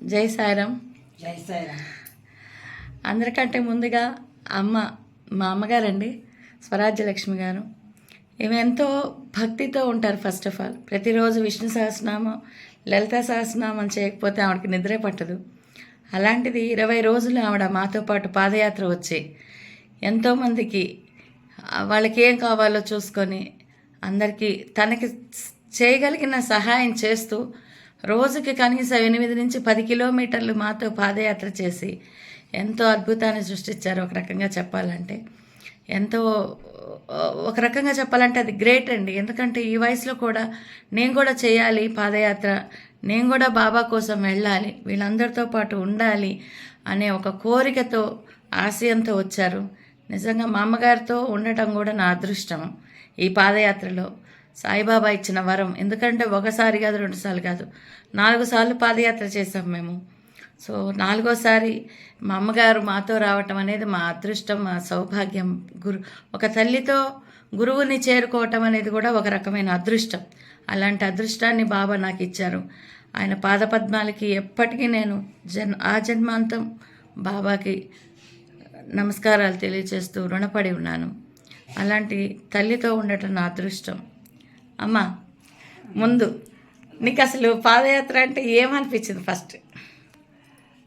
జై సాయిరామ్ జై సాయిరామ్ అందరికంటే ముందుగా అమ్మ మా అమ్మగారండి స్వరాజ్యలక్ష్మి గారు. ఈమె ఎంతో భక్తితో ఉంటారు ఫస్ట్ ఆఫ్ ఆల్ ప్రతిరోజు విష్ణు సహస్రనామం లలిత సహస్రనామం చేయకపోతే ఆవిడకి నిద్రే పట్టదు. అలాంటిది ఇరవై రోజులు ఆవిడ మాతో పాటు పాదయాత్ర వచ్చి ఎంతోమందికి వాళ్ళకి ఏం కావాలో చూసుకొని అందరికీ తనకి చేయగలిగిన సహాయం చేస్తూ రోజుకి కనీసం ఎనిమిది నుంచి పది కిలోమీటర్లు మాతో పాదయాత్ర చేసి ఎంతో అద్భుతాన్ని సృష్టించారు ఒక రకంగా చెప్పాలంటే. ఎంతో ఒక రకంగా చెప్పాలంటే అది గ్రేట్ అండి. ఎందుకంటే ఈ వయసులో కూడా నేను కూడా చేయాలి పాదయాత్ర నేను కూడా బాబా కోసం వెళ్ళాలి వీళ్ళందరితో పాటు ఉండాలి అనే ఒక కోరికతో ఆశయంతో వచ్చారు. నిజంగా మా అమ్మగారితో ఉండటం కూడా నా అదృష్టం ఈ పాదయాత్రలో. సాయిబాబా ఇచ్చిన వరం. ఎందుకంటే ఒకసారి కాదు రెండుసార్లు కాదు. నాలుగు సార్లు పాదయాత్ర చేసాం మేము. సో నాలుగోసారి మా అమ్మగారు మాతో రావటం అనేది మా అదృష్టం మా సౌభాగ్యం. గురు ఒక తల్లితో గురువుని చేరుకోవటం అనేది కూడా ఒక రకమైన అదృష్టం. అలాంటి అదృష్టాన్ని బాబా నాకు ఇచ్చారు. ఆయన పాదపద్మాలకి ఎప్పటికీ నేను జన్ ఆ జన్మాంతం బాబాకి నమస్కారాలు తెలియచేస్తూ రుణపడి ఉన్నాను. అలాంటి తల్లితో ఉండటం నా అదృష్టం. అమ్మ ముందు నీకు అసలు పాదయాత్ర అంటే ఏమనిపించింది ఫస్ట్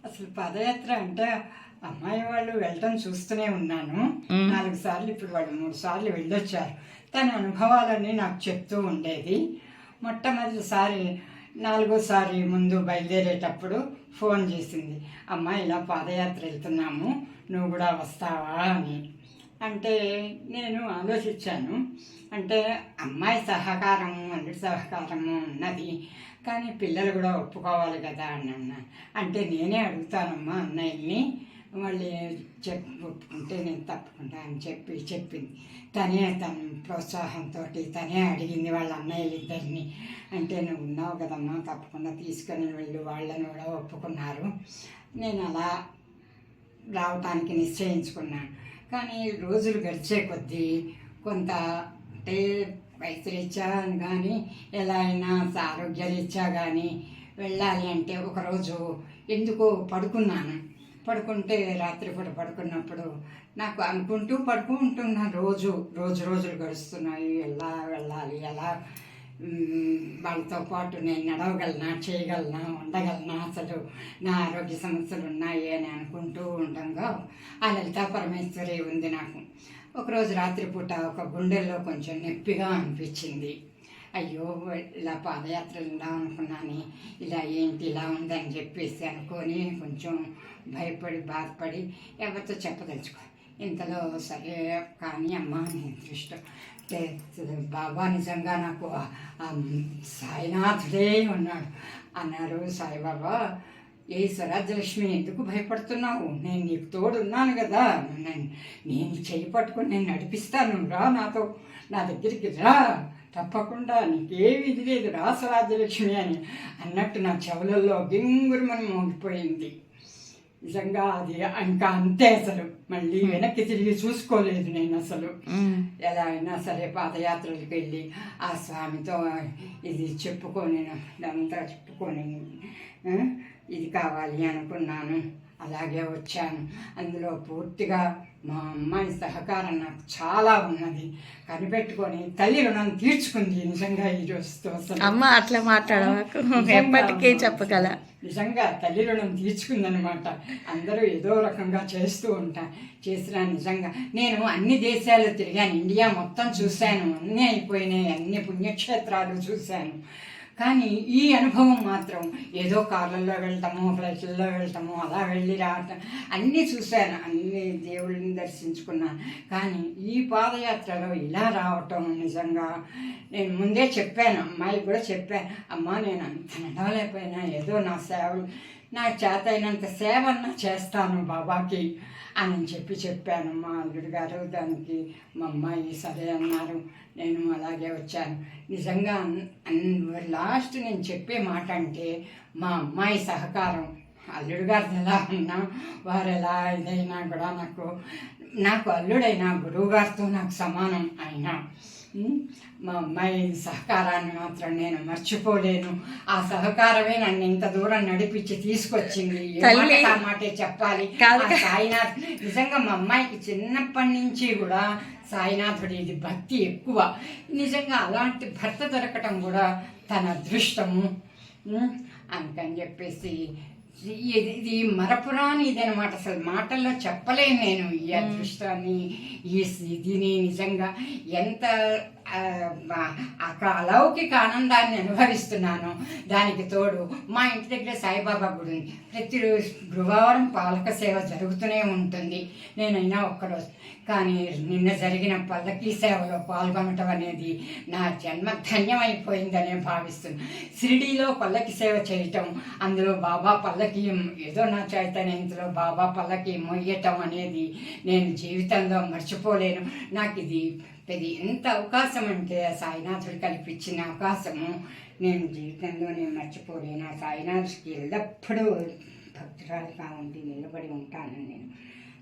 అసలు పదయాత్ర అంటే అమ్మాయి వాళ్ళు వెళ్ళటం చూస్తూనే ఉన్నాను. నాలుగు సార్లు ఇప్పుడు వాళ్ళు మూడు సార్లు వెళ్ళొచ్చారు. తన అనుభవాలన్నీ నాకు చెప్తూ ఉండేది. మొట్టమొదటిసారి నాలుగోసారి ముందు బయలుదేరేటప్పుడు ఫోన్ చేసింది. అమ్మ ఇలా పాదయాత్ర వెళ్తున్నాము. నువ్వు కూడా వస్తావా? అని. అంటే నేను ఆలోచించాను. అంటే అమ్మాయి సహకారము అల్లుడి సహకారము ఉన్నది. కానీ పిల్లలు కూడా ఒప్పుకోవాలి కదా అని అన్న. అంటే నేనే అడుగుతానమ్మా అన్నయ్యని. మళ్ళీ చెప్ ఒప్పుకుంటే నేను తప్పకుండా అని చెప్పి చెప్పింది. తనే తన ప్రోత్సాహంతో తనే అడిగింది వాళ్ళ అన్నయ్యలు ఇద్దరిని అంటే నువ్వు ఉన్నావు కదమ్మా తప్పకుండా తీసుకొని వెళ్ళు వాళ్ళని కూడా ఒప్పుకున్నారు. నేను అలా రావటానికి నిశ్చయించుకున్నాను. కానీ రోజులు గడిచే కొద్దీ కొంత అంటే వయసు రీత్యా కానీ ఎలా అయినా ఆరోగ్యరీత్యా కానీ వెళ్ళాలి అంటే ఒకరోజు ఎందుకో పడుకున్నాను. పడుకుంటే రాత్రిపూట పడుకున్నప్పుడు నాకు అనుకుంటూ పడుకుంటున్నాను రోజు రోజు రోజులు గడుస్తున్నాయి. ఎలా వెళ్ళాలి ఎలా వాళ్ళతో పాటు నేను నడవగలనా చేయగలనా ఉండగలనా అసలు నా ఆరోగ్య సమస్యలు ఉన్నాయి అని అనుకుంటూ ఉండగా ఆ లలితా పరమేశ్వరి ఉంది నాకు. ఒకరోజు రాత్రిపూట ఒక గుండెల్లో కొంచెం నొప్పిగా అనిపించింది. అయ్యో ఇలా పాదయాత్రలు వెళ్దాం అనుకున్నాను ఇలా ఏంటి ఇలా ఉందని చెప్పేసి అనుకొని కొంచెం భయపడి బాధపడి ఎవరితో చెప్పదలుచుకో ఇంతలో సరే కానీ అమ్మ నేను దృష్టం బాబా నిజంగా నాకు సాయినాథుడే ఉన్నాడు. అన్నారు సాయిబాబా ఏ స్వరాజ్యలక్ష్మి ఎందుకు భయపడుతున్నావు? నేను నీకు తోడున్నాను కదా. నేను నేను చేయి పట్టుకొని నేను నడిపిస్తాను. రా నాతో. నా దగ్గరికి రా. తప్పకుండా నీకేమి ఇది లేదు. రా స్వరాజ్యలక్ష్మి అని అన్నట్టు నా చెవులలో గింగురుమని మోగిపోయింది. నిజంగా అది ఇంకా అంతే అసలు. మళ్ళీ వెనక్కి తిరిగి చూసుకోలేదు నేను అసలు. ఎలా అయినా సరే పాదయాత్రలకు వెళ్ళి ఆ స్వామితో ఇది చెప్పుకొని ఇదంతా చెప్పుకొని ఇది కావాలి అనుకున్నాను. అలాగే వచ్చాను. అందులో పూర్తిగా మా అమ్మాయి సహకారం నాకు చాలా ఉన్నది. కనిపెట్టుకొని తల్లి రుణం తీర్చుకుంది నిజంగా ఈ రోజుతో అసలు. అమ్మ అట్లా మాట్లాడవాకు నిజంగా ఎప్పటికీ అమ్మ. చెప్పగల. నిజంగా తల్లి రుణం తీర్చుకుందనమాట అందరూ ఏదో రకంగా చేస్తూ ఉంటా. చేసినా నిజంగా. నేను అన్ని దేశాలు తిరిగాను. ఇండియా మొత్తం చూశాను. అన్నీ అయిపోయినాయి. అన్ని పుణ్యక్షేత్రాలు చూశాను. కానీ ఈ అనుభవం మాత్రం ఏదో కార్లలో వెళ్తాము ఫ్లైట్లలో వెళ్తాము అలా వెళ్ళి రావటం అన్నీ చూశాను అన్ని దేవుళ్ళని దర్శించుకున్నాను. కానీ ఈ పాదయాత్రలో ఇలా రావటం నిజంగా నేను ముందే చెప్పాను అమ్మాయికి కూడా చెప్పాను అమ్మా నేను అంత నడవలేకపోయినా ఏదో నా సేవలు నా చేత అయినంత సేవన్నా చేస్తాను బాబాకి అని చెప్పి చెప్పాను మా అల్లుడు గారు. దానికి మా అమ్మాయి సరే అన్నారు. నేను అలాగే వచ్చాను. నిజంగా లాస్ట్ నేను చెప్పే మాట అంటే మా అమ్మాయి సహకారం. అల్లుడు గారిది ఎలా ఉన్నా వారు ఎలా ఇదైనా కూడా నాకు నాకు అల్లుడైనా గురువు గారితో నాకు సమానం అయినా. మా అమ్మాయి సహకారాన్ని మాత్రం నేను మర్చిపోలేను. ఆ సహకారమే నన్ను ఇంత దూరం నడిపించి తీసుకొచ్చింది. మాటే చెప్పాలి. సాయినాథ్ నిజంగా మా అమ్మాయికి చిన్నప్పటి నుంచి కూడా సాయినాథుడి ఇది భక్తి ఎక్కువ. నిజంగా అలాంటి భర్త దొరకటం కూడా తన అదృష్టము. అందుకని చెప్పేసి ఇది ఇది మరపురాని ఇదనమాట అసలు మాటల్లో చెప్పలేను నేను ఈ అదృష్టాన్ని ఈ ఇదిని నిజంగా ఎంత అలౌకిక ఆనందాన్ని అనుభవిస్తున్నాను. దానికి తోడు మా ఇంటి దగ్గర సాయిబాబా గుడి ఉంది. ప్రతిరోజు గురువారం పాలక సేవ జరుగుతూనే ఉంటుంది. నేనైనా ఒక్కరోజు. కానీ నిన్న జరిగిన పల్లకీ సేవలో పాల్గొనటం అనేది నా జన్మ ధన్యమైపోయిందనే భావిస్తున్నాను షిరిడీలో పల్లకి సేవ చేయటం అందులో బాబా పల్లకి ఏదో నా చైతన్యంలో బాబా పల్లకి మొయ్యటం అనేది నేను జీవితంలో మర్చిపోలేను. నాకు ఇది పెద్ద ఎంత అవకాశం అంటే ఆ సాయినాథుడు కల్పించిన అవకాశము నేను జీవితంలో నేను మర్చిపోలేను. ఆ సాయినాథుడికి ఎల్లప్పుడూ భక్తురాలుగా ఉండి నిలబడి ఉంటాను నేను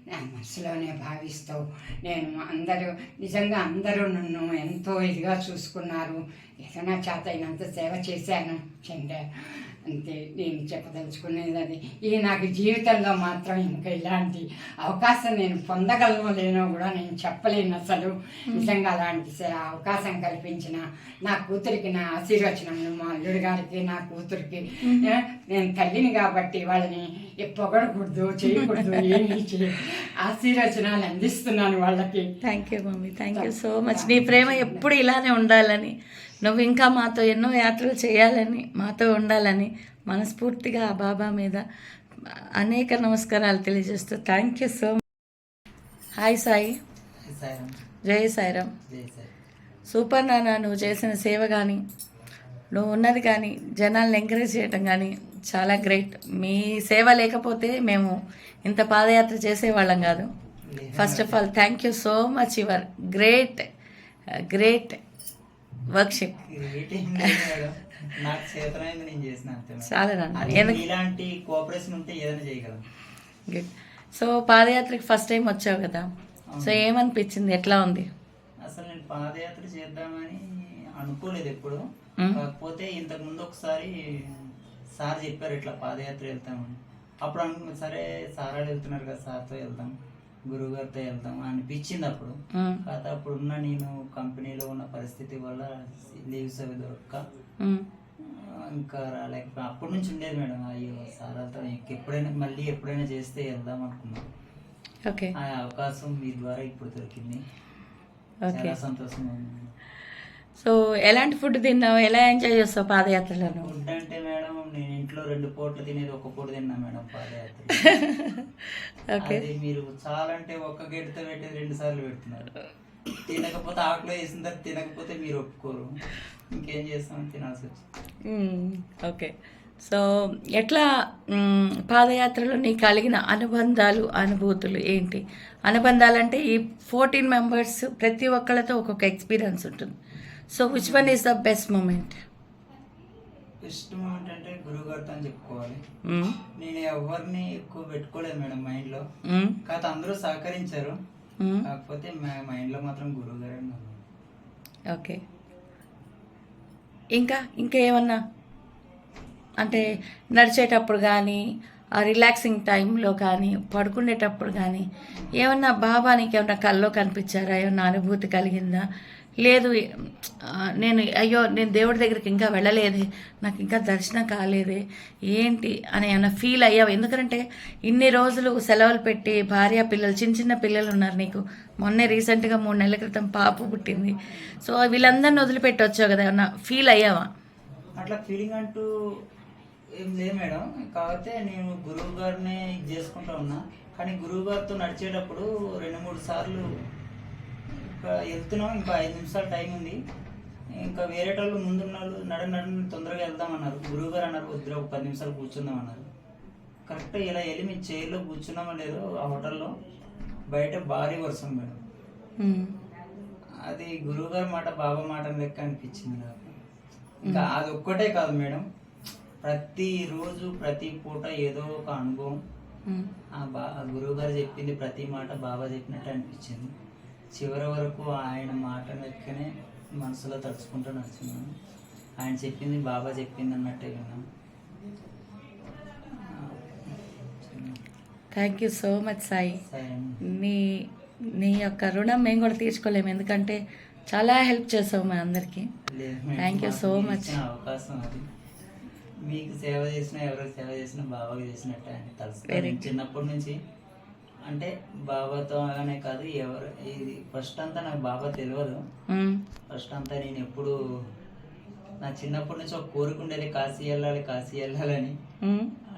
నా మనసులోనే భావిస్తూ నేను అందరూ నిజంగా అందరూ నన్ను ఎంతో ఇదిగా చూసుకున్నారు. ఏదో నా చేత అయినంత సేవ చేశాను. చెందా అంతే నేను చెప్పదలుచుకునేది అది. ఇది నాకు జీవితంలో మాత్రం ఇంకా ఇలాంటి అవకాశం నేను పొందగలను లేనో కూడా నేను చెప్పలేను అసలు. నిజంగా అలాంటి అవకాశం కల్పించిన నా కూతురికి నా ఆశీర్వచనములు మా అల్లుడి గారికి నా కూతురికి నేను తల్లిని కాబట్టి వాళ్ళని పొగడకూడదు చేయకూడదు ఏమీ ఆశీర్వచనాలు అందిస్తున్నాను వాళ్ళకి. Thank you mummy thank you. So much నీ ప్రేమ ఎప్పుడు ఇలానే ఉండాలని నువ్వు ఇంకా మాతో ఎన్నో యాత్రలు చేయాలని మాతో ఉండాలని మనస్ఫూర్తిగా ఆ బాబా మీద అనేక నమస్కారాలు తెలియజేస్తూ thank you so hi Sai Sairam జై సాయిరామ్ సూపర్ నాన్న నువ్వు చేసిన సేవ కానీ నువ్వు ఉన్నది కానీ జనాల్ని ఎంకరేజ్ చేయటం కానీ చాలా గ్రేట్ మీ సేవ లేకపోతే మేము ఇంత పాదయాత్ర చేసేవాళ్ళం కాదు. First of all thank you so much your great great worship. ఇలాంటి కోఆపరేషన్ ఉంటే ఏదైనా చేయగలం. గుడ్ సో పాదయాత్రకి ఫస్ట్ టైం వచ్చావు కదా. సో ఏమనిపించింది? ఎట్లా ఉంది? అసలు నేను పాదయాత్ర చేద్దామని అనుకోలేదు ఎప్పుడు. మ్మ్. కాకపోతే ఇంతకు ముందు ఒకసారి సార్ చెప్పారు ఇట్లా పాదయాత్ర వెళ్తామని. అప్పుడు అనుకున్నా సరే సార్ వాళ్ళు వెళ్తున్నారు కదా సార్తో వెళ్దాం. గురువు గారితో వెళ్దాం అనిపించింది అప్పుడు. కాకపోతే అప్పుడు ఉన్న నేను కంపెనీలో ఉన్న పరిస్థితి వల్ల లీవ్స్ అవి దొరక్క. ఇంకా రాలేకపోయి అప్పటి నుంచి ఉండేది మేడం. అయ్యో సార్ ఎప్పుడైనా మళ్ళీ ఎప్పుడైనా చేస్తే వెళ్దాం అనుకున్నాం. ఓకే. ఆ అవకాశం మీ ద్వారా ఇప్పుడు దొరికింది. ఓకే. చాలా సంతోషంగా ఉంది. సో ఎలాంటి ఫుడ్ తిన్నావు? ఎలా ఎంజాయ్ చేస్తావు పాదయాత్రలో ఫుడ్ ఇంట్లో రెండు పూటలు తినేది ఒక పూట తిన్నా మేడం పాదయాత్ర. అది మీరు చాలా అంటే ఒక్క గెడితో పెట్టేది రెండు సార్లు పెడుతున్నారు. తినకపోతే ఆకులో వేసిన తర్వాత తినకపోతే మీరు ఒప్పుకోరు. ఇంకేం చేస్తామని తినాల్సి వచ్చింది. ఓకే. సో ఎట్లా పాదయాత్రలో నీకు కలిగిన అనుబంధాలు అనుభూతులు ఏంటి? అనుబంధాలు అంటే ఈ ఫోర్టీన్ మెంబర్స్ ప్రతి ఒక్కళ్ళతో ఒక్కొక్క ఎక్స్పీరియన్స్ ఉంటుంది. So which one is the best moment best moment అంటే గురువు గారితో అని చెప్పుకోవాలి. నేను ఎవరిని ఎక్కువ పెట్టుకోలేదు మేడం మైండ్లో. కాకపోతే అందరూ సహకరించారు. కాకపోతే మా మైండ్లో మాత్రం గురువు గారే ఉన్నారు. ఓకే. ఇంకా ఇంకా ఏమన్నా? అంటే నడిచేటప్పుడు కానీ ఆ రిలాక్సింగ్ టైంలో కానీ పడుకునేటప్పుడు కానీ ఏమన్నా బాబా నీకు ఏమన్నా కల్లో కనిపించారా? ఏమన్నా అనుభూతి కలిగిందా? లేదు నేను అయ్యో నేను దేవుడి దగ్గరికి ఇంకా వెళ్ళలేదే నాకు ఇంకా దర్శనం కాలేదే ఏంటి అని అన్న ఫీల్ అయ్యావు. ఎందుకంటే ఇన్ని రోజులు సెలవులు పెట్టి భార్య పిల్లలు చిన్న చిన్న పిల్లలు ఉన్నారు నీకు. మొన్నే రీసెంట్గా మూడు నెలల క్రితం పాప పుట్టింది. సో వీళ్ళందరిని వదిలిపెట్టి వచ్చావు కదా ఏమన్నా ఫీల్ అయ్యావా? అట్లా ఫీలింగ్ అంటూ ఏం లేదు మేడం. కాకపోతే నేను గురువు గారిని ఇది చేసుకుంటా ఉన్నా. కానీ గురువు గారితో నడిచేటప్పుడు రెండు మూడు సార్లు ఇంకా వెళ్తున్నాం. ఇంకా ఐదు నిమిషాలు టైం ఉంది. ఇంకా వేరే వాళ్ళు ముందున్న వాళ్ళు నడ నడు తొందరగా వెళ్దామన్నారు. గురువు గారు అన్నారు వద్దురా ఒక పది నిమిషాలు కూర్చుందాం అన్నారు. కరెక్ట్ ఇలా వెళ్ళి మీ చైర్లో కూర్చున్నామో లేదో ఆ హోటల్లో బయట భారీ వర్షం మేడం. అది గురువు గారి మాట బాబా మాట లెక్క అనిపించింది నాకు. ఇంకా అది ఒక్కటే కాదు మేడం. ప్రతి రోజు ప్రతి పూట ఏదో ఒక అనుభవం. ఆ బా గురువు గారు చెప్పింది ప్రతి మాట బాబా చెప్పినట్టు అనిపించింది. చివరి వరకు ఆయన మాట లెక్కనే మనసులో తడుచుకుంటూ నడుచుకున్నాను. ఆయన చెప్పింది బాబా చెప్పింది అన్నట్టే విన్నాను. Thank you so much Sai నీ నీ యొక్క రుణం మేము కూడా తీర్చుకోలేము. ఎందుకంటే చాలా హెల్ప్ చేసావు మా అందరికీ. so మీరు much. ఇచ్చిన అవకాశం అది. మీకు సేవ చేసినా ఎవరికి సేవ చేసినా బాబాకి చేసినట్టే తలుస్తాను. Good. చిన్నప్పటి నుంచి అంటే బాబాతో అనే కాదు ఎవరు ఇది ఫస్ట్ అంతా నాకు బాబా తెలియదు. ఫస్ట్ అంతా నేను ఎప్పుడు నా చిన్నప్పటి నుంచి ఒక కోరిక ఉండేది కాశీ వెళ్ళాలి కాశీ వెళ్ళాలని.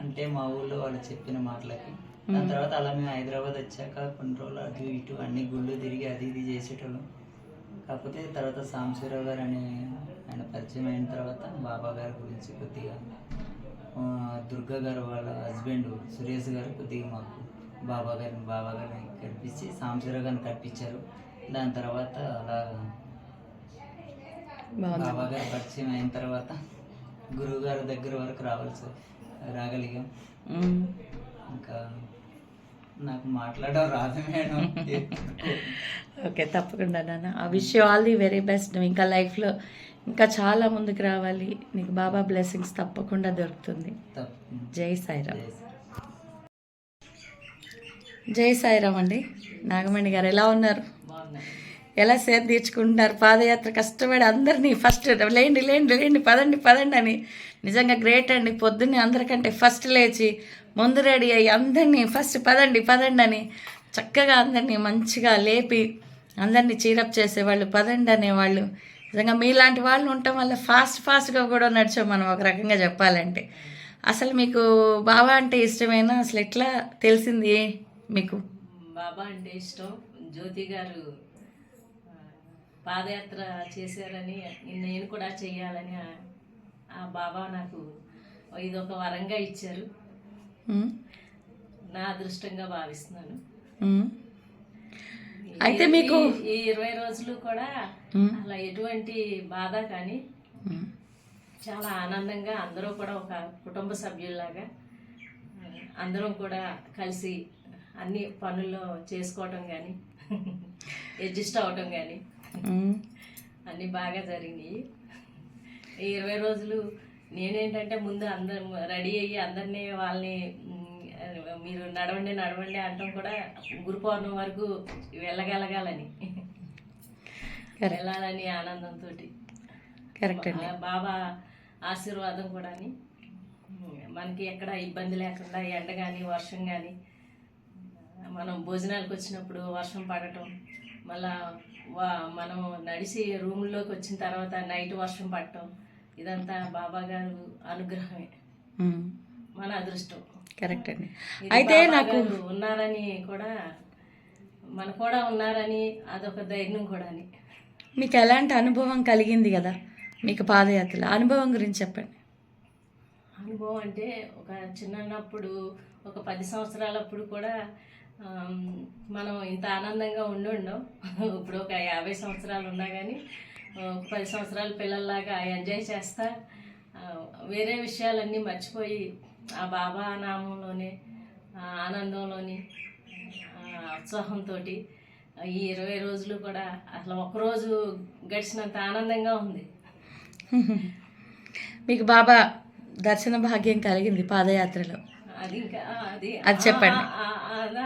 అంటే మా ఊళ్ళో వాళ్ళు చెప్పిన మాటలకి. దాని తర్వాత అలా మేము హైదరాబాద్ వచ్చాక కొన్ని రోజులు అటు ఇటు అన్ని గుళ్ళు తిరిగి అది ఇది చేసేటోళ్ళం. కాకపోతే తర్వాత సాంబశివరావు గారు అనే ఆయన పరిచయం అయిన తర్వాత బాబా గారి గురించి కొద్దిగా దుర్గా గారు వాళ్ళ హస్బెండ్ సురేష్ గారు కొద్దిగా మాకు బాబా గారిని బాబా గారిని కనిపించి సాంబశివరావు గారిని కనిపించారు. దాని తర్వాత అలా బాబా గారు పరిచయం అయిన తర్వాత గురువు గారి దగ్గర వరకు రావాల్సి రాగలిగాం. ఇంకా నాకు మాట్లాడడం రాదు మేడం. ఓకే తప్పకుండా నాన్న. ఆ wish you all the very best నువ్వు ఇంకా లైఫ్లో ఇంకా చాలా ముందుకు రావాలి. నీకు బాబా బ్లెస్సింగ్స్ తప్పకుండా దొరుకుతుంది. జై సాయిరామ్. జై సాయిరామ్ అండి. నాగమణి గారు ఎలా ఉన్నారు? ఎలా సేద తీర్చుకుంటున్నారు? పాదయాత్ర కష్టపడి అందరినీ ఫస్ట్ లేండి లేండి లేండి పదండి పదండి అని. నిజంగా గ్రేట్ అండి. పొద్దున్నే అందరికంటే ఫస్ట్ లేచి ముందు రెడీ అయ్యి అందరినీ ఫస్ట్ పదండి పదండి అని. చక్కగా అందరినీ మంచిగా లేపి అందరినీ చీరప్ చేసేవాళ్ళు పదండి అనేవాళ్ళు. నిజంగా మీలాంటి వాళ్ళు ఉండటం వల్ల ఫాస్ట్ ఫాస్ట్గా కూడా నడిచాం మనం ఒక రకంగా చెప్పాలంటే. అసలు మీకు బాబా అంటే ఇష్టమేనా? అసలు ఎట్లా తెలిసింది? మీకు? బాబా అంటే ఇష్టం. జ్యోతి గారు పాదయాత్ర చేశారని నేను కూడా చేయాలని ఆ- బాబా నాకు ఇదొక వరంగా ఇచ్చారు. నా అదృష్టంగా భావిస్తున్నాను. అయితే మీకు- ఈ- ఇరవై రోజులు కూడా అలా ఎటువంటి బాధ కానీ. చాలా ఆనందంగా అందరూ కూడా ఒక కుటుంబ సభ్యుల్లాగా అందరం కూడా కలిసి అన్ని పనుల్లో చేసుకోవటం కానీ అడ్జస్ట్ అవ్వటం కానీ అన్నీ బాగా జరిగినాయి. ఇరవై రోజులు నేనేంటంటే ముందు అందరం రెడీ అయ్యి అందరినీ వాళ్ళని మీరు నడవండి నడవండి అంటాం కూడా గురు పౌర్ణమి వరకు వెళ్ళగలగాలని. వెళ్ళాలని ఆనందంతో కరెక్ట్ బాబా ఆశీర్వాదం కూడా మనకి ఎక్కడ ఇబ్బంది లేకుండా ఎండ కానీ వర్షం కానీ మనం భోజనాలకు వచ్చినప్పుడు వర్షం పడటం మళ్ళా వా- మనం నడిచి రూమ్లోకి వచ్చిన తర్వాత నైట్ వర్షం పడటం ఇదంతా బాబా గారు అనుగ్రహమే మన అదృష్టం. కరెక్ట్ అండి. అయితే నాకు ఉన్నారని కూడా మన కూడా ఉన్నారని అదొక ధైర్యం కూడా అని మీకు ఎలాంటి అనుభవం కలిగింది కదా మీకు పాదయాత్రలో? అనుభవం గురించి చెప్పండి. అనుభవం అంటే ఒక చిన్నప్పుడు ఒక పది సంవత్సరాలప్పుడు కూడా మనం ఇంత ఆనందంగా ఉండి ఉండం ఇప్పుడు ఒక యాభై సంవత్సరాలు ఉన్నా కానీ ఒక పది సంవత్సరాల పిల్లల్లాగా ఎంజాయ్ చేస్తా. వేరే విషయాలన్నీ మర్చిపోయి ఆ బాబా నామంలోనే ఆనందంలోని ఉత్సాహంతో ఈ ఇరవై రోజులు కూడా అసలు ఒకరోజు గడిచినంత ఆనందంగా ఉంది. మీకు బాబా దర్శన భాగ్యం కలిగింది పాదయాత్రలో. అది ఇంకా అది అది చెప్పండి.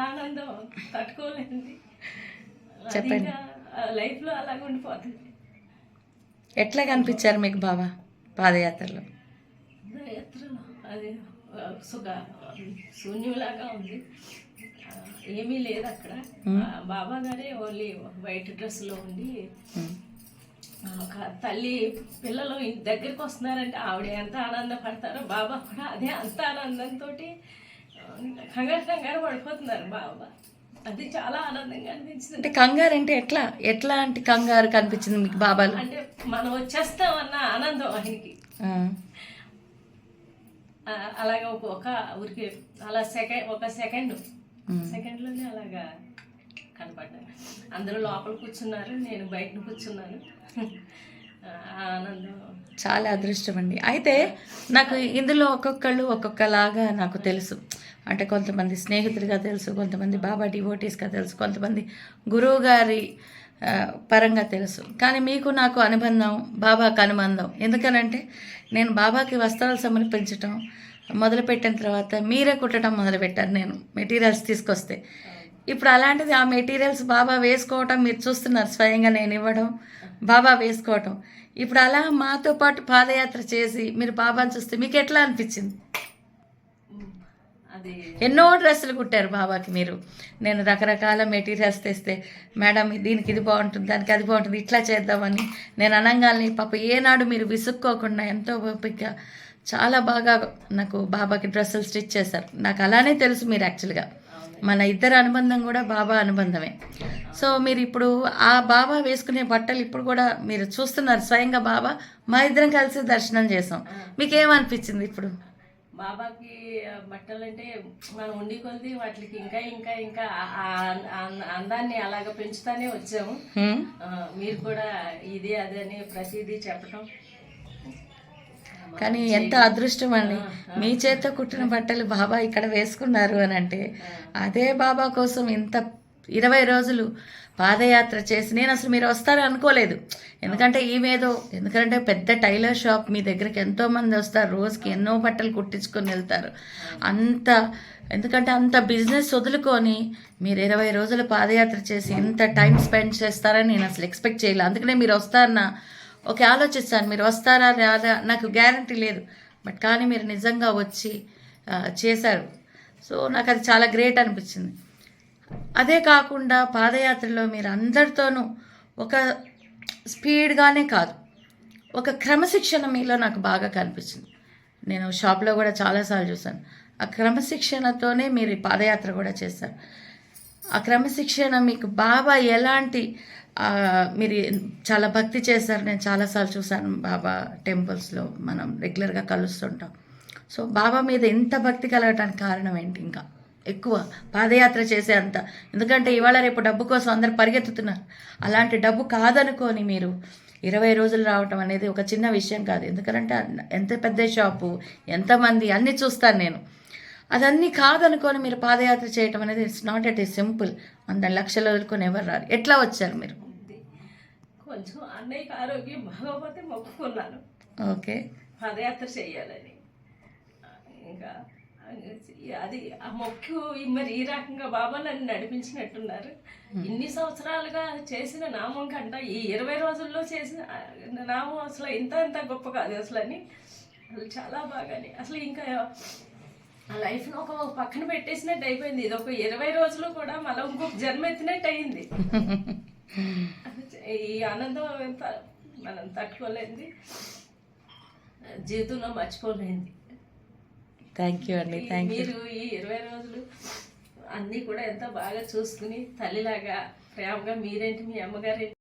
ఆనందం తట్టుకోలేంది చెప్పండి. లైఫ్లో అలాగ ఉండిపోతుంది. ఎట్లా కనిపించారు మీకు బాబా పాదయాత్రలో? యాత్రలో అది సుఖ శూన్యంలాగా ఉంది. ఏమీ లేదు అక్కడ. బాబా గారే ఓన్లీ వైట్ డ్రెస్లో ఉండి ఒక తల్లి పిల్లలు ఇంటి దగ్గరికి వస్తున్నారంటే ఆవిడ ఎంత ఆనందపడతారో బాబా కూడా అదే అంత ఆనందంతో కంగారు కంగారు పడిపోతున్నారు బాబా. అది చాలా ఆనందంగా అనిపించింది. అంటే కంగారు అంటే ఎట్లా? ఎట్లాంటి కంగారు కనిపించింది మీకు బాబాలో? అంటే మనం వచ్చేస్తామన్న ఆనందం ఆయనకి. అలాగే ఒక ఒక ఊరికి అలా సెకండ్ ఒక సెకండ్. సెకండ్లోనే అలాగా కనపడ్డారు. అందరూ లోపల కూర్చున్నారు నేను బయట కూర్చున్నాను. ఆనందం. చాలా అదృష్టం అండి. అయితే నాకు ఇందులో ఒక్కొక్కళ్ళు ఒక్కొక్కలాగా నాకు తెలుసు. అంటే కొంతమంది స్నేహితులుగా తెలుసు కొంతమంది బాబా డివోటీస్గా తెలుసు కొంతమంది గురువు గారి పరంగా తెలుసు. కానీ మీకు నాకు అనుబంధం బాబాకు అనుబంధం. ఎందుకనంటే నేను బాబాకి వస్త్రాలు సమర్పించటం మొదలుపెట్టిన తర్వాత మీరే కుట్టడం మొదలుపెట్టాను నేను మెటీరియల్స్ తీసుకొస్తే. ఇప్పుడు అలాంటిది ఆ మెటీరియల్స్ బాబా వేసుకోవటం మీరు చూస్తున్నారు స్వయంగా నేను ఇవ్వడం బాబా వేసుకోవటం. ఇప్పుడు అలా మాతో పాటు పాదయాత్ర చేసి మీరు బాబాని చూస్తే మీకు ఎట్లా అనిపించింది? ఎన్నో డ్రెస్సులు కుట్టారు బాబాకి మీరు. నేను రకరకాల మెటీరియల్స్ తెస్తే మేడం దీనికి ఇది బాగుంటుంది దానికి అది బాగుంటుంది ఇట్లా చేద్దామని. నేను అనగానే పాప ఏనాడు మీరు విసుక్కోకుండా ఎంతో ఓపికగా చాలా బాగా నాకు బాబాకి డ్రెస్సులు స్టిచ్ చేశారు. నాకు అలానే తెలుసు మీరు యాక్చువల్గా. మన ఇద్దరు అనుబంధం కూడా బాబా అనుబంధమే. సో మీరు ఇప్పుడు ఆ బాబా వేసుకునే బట్టలు ఇప్పుడు కూడా మీరు చూస్తున్నారు. స్వయంగా బాబా మా ఇద్దరం కలిసి దర్శనం చేసాం. మీకేమనిపించింది ఇప్పుడు? బాబాకి బట్టలు అంటే మనం ఉండి కొలిది వాటికి ఇంకా ఇంకా ఇంకా అందాన్ని అలాగ పెంచుతానే వచ్చాము. మీరు కూడా ఇది అది అని ప్రతిదీ చెప్పటం. కానీ ఎంత అదృష్టం అండి. మీ చేత కుట్టిన బట్టలు బాబా ఇక్కడ వేసుకున్నారు అని అంటే అదే బాబా కోసం ఇంత ఇరవై రోజులు పాదయాత్ర చేసి నేను అసలు మీరు వస్తారని అనుకోలేదు. ఎందుకంటే ఈమెదో ఎందుకంటే పెద్ద టైలర్ షాప్ మీ దగ్గరికి ఎంతోమంది వస్తారు. రోజుకి ఎన్నో బట్టలు కుట్టించుకొని వెళ్తారు. అంత ఎందుకంటే అంత బిజినెస్ వదులుకొని మీరు ఇరవై రోజులు పాదయాత్ర చేసి ఎంత టైం స్పెండ్ చేస్తారని నేను అసలు ఎక్స్పెక్ట్ చేయలేదు. అందుకనే మీరు వస్తారన్నా ఓకే ఆలోచిస్తాను. మీరు వస్తారా రాదా? నాకు గ్యారంటీ లేదు. బట్ కానీ మీరు నిజంగా వచ్చి చేశారు. సో నాకు అది చాలా గ్రేట్ అనిపించింది. అదే కాకుండా పాదయాత్రలో మీరు అందరితోనూ ఒక స్పీడ్గానే కాదు ఒక క్రమశిక్షణ మీలో నాకు బాగా కనిపించింది. నేను షాప్లో కూడా చాలాసార్లు చూశాను. ఆ క్రమశిక్షణతోనే మీరు పాదయాత్ర కూడా చేశారు. ఆ క్రమశిక్షణ మీకు బాబా ఎలాంటి మీరు చాలా భక్తి చేశారు. నేను చాలాసార్లు చూశాను బాబా టెంపుల్స్లో మనం రెగ్యులర్గా కలుస్తుంటాం. సో బాబా మీద ఎంత భక్తి కలగటానికి కారణం ఏంటి ఇంకా? ఎక్కువ పాదయాత్ర చేసే అంత. ఎందుకంటే ఇవాళ రేపు డబ్బు కోసం అందరు పరిగెత్తుతున్నారు. అలాంటి డబ్బు కాదనుకొని మీరు ఇరవై రోజులు రావటం అనేది ఒక చిన్న విషయం కాదు. ఎందుకంటే ఎంత పెద్ద షాపు ఎంతమంది అన్నీ చూస్తాను నేను. అదన్నీ కాదనుకొని మీరు పాదయాత్ర చేయటం అనేది it's not at a simple వంద లక్షలు వదులుకొని ఎవరు రారు? ఎట్లా వచ్చారు మీరు. కొంచెం అన్నయ్యకి ఆరోగ్యం బాగోపోతే మొక్కుకున్నాను. ఓకే. పాదయాత్ర చేయాలని. ఇంకా అది ఆ మొక్కు మరి ఈ రకంగా బాబా నన్ను నడిపించినట్టున్నారు. ఇన్ని సంవత్సరాలుగా చేసిన నామం కంట ఈ ఇరవై రోజుల్లో చేసిన నామం అసలు ఇంత ఇంత గొప్ప కాదు అసలు అని అసలు చాలా బాగాని. అసలు ఇంకా ఆ లైఫ్ను ఒక పక్కన పెట్టేసినట్టు అయిపోయింది. ఇది ఒక ఇరవై రోజులు కూడా మళ్ళీ ఇంకొక జన్మ ఎత్తినట్టు అయింది. ఈ ఆనందం ఎంత మనం తట్టుకోలేంది జీవితంలో మర్చిపోలేంది థ్యాంక్ యూ అండి థ్యాంక్ యూ మీరు ఈ ఇరవై రోజులు అన్నీ కూడా ఎంత బాగా చూసుకుని తల్లిలాగా ప్రేమగా మీరేంటి మీ అమ్మగారేంటి?